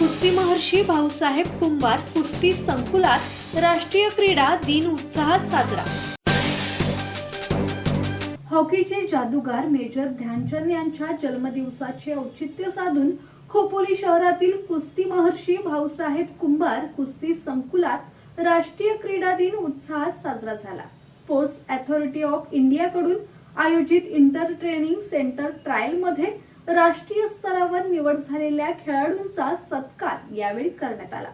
कुस्ती महर्षी भाऊसाहेब कुंभार कुस्ती संकुलात राष्ट्रीय क्रीडा दिन उत्साहात साजरा. हॉकीचे जादूगार मेजर ध्यानचंद यांच्या जन्मदिवसाचे औचित्य साधून खोपोली शहरातील कुस्ती महर्षी भाऊसाहेब कुंभार कुस्ती संकुलात राष्ट्रीय क्रीडा दिन उत्साहात साजरा झाला. स्पोर्ट्स अथॉरिटी ऑफ इंडियाकडून आयोजित इंटर ट्रेनिंग सेंटर ट्रायलमध्ये राष्ट्रीय स्तरावर निवड झालेल्या खेळाडूंचा सत्कार यावेळी करण्यात आला.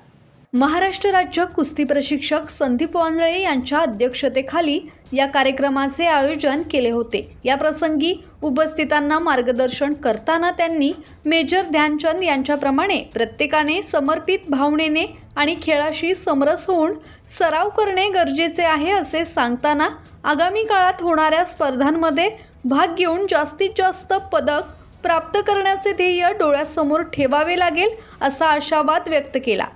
महाराष्ट्र राज्य कुस्ती प्रशिक्षक संदीप वांजळे यांच्या अध्यक्षतेखाली या कार्यक्रमाचे आयोजन केले होते. या प्रसंगी उपस्थितांना मार्गदर्शन करताना त्यांनी मेजर ध्यानचंद यांच्याप्रमाणे प्रत्येकाने समर्पित भावनेने आणि खेळाशी समरस होऊन सराव करणे गरजेचे आहे असे सांगताना आगामी काळात होणाऱ्या स्पर्धांमध्ये भाग घेऊन जास्तीत जास्त पदक प्राप्त करण्याचे ध्येय डोळ्यासमोर ठेवावे लागेल असा आशावाद व्यक्त केला.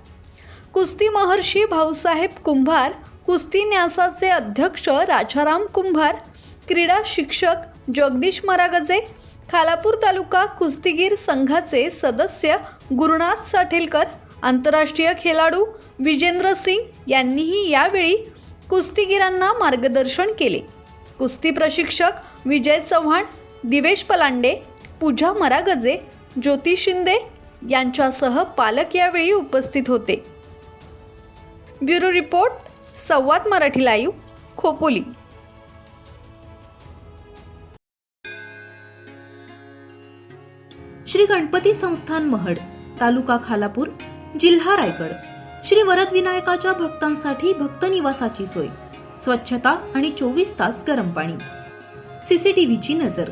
कुस्ती महर्षी भाऊसाहेब कुंभार कुस्ती न्यासाचे अध्यक्ष राजाराम कुंभार क्रीडा शिक्षक जगदीश मरागजे खालापूर तालुका कुस्तीगीर संघाचे सदस्य गुरुनाथ साठेलकर आंतरराष्ट्रीय खेळाडू विजेंद्र सिंग यांनीही यावेळी कुस्तीगीरांना मार्गदर्शन केले. कुस्ती प्रशिक्षक विजय चव्हाण दिवेश पलांडे पूजा मरागजे ज्योती शिंदे यांच्यासह पालक यावेळी उपस्थित होते. ब्युरो रिपोर्ट संवाद मराठी लाईव्ह खोपोली. श्री गणपती संस्थान महड तालुका खालापूर जिल्हा रायगड. श्री वरद विनायकाच्या भक्तांसाठी भक्त निवासाची सोय. स्वच्छता आणि चोवीस तास गरम पाणी. सीसीटीव्हीची नजर.